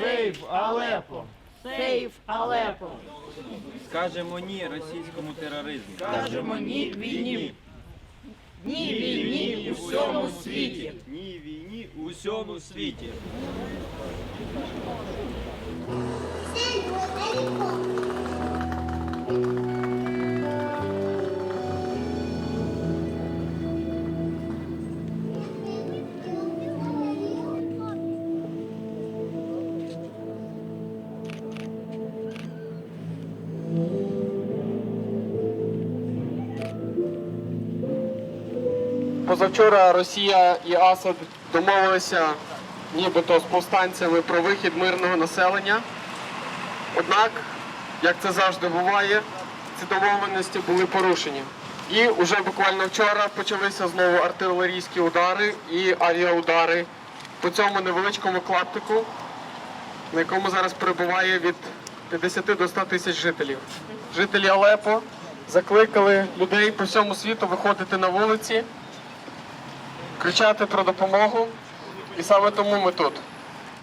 Сейф Алепо! Сейф Алепо. Скажемо ні російському тероризму. Скажемо ні війні. Ні війні у всьому світі. Ні війні у всьому світі. Позавчора Росія і Асад домовилися нібито з повстанцями про вихід мирного населення. Однак, як це завжди буває, ці домовленості були порушені. І вже буквально вчора почалися знову артилерійські удари і авіаудари по цьому невеличкому клаптику, на якому зараз перебуває від 50 до 100 тисяч жителів. Жителі Алепо закликали людей по всьому світу виходити на вулиці кричати про допомогу, і саме тому ми тут.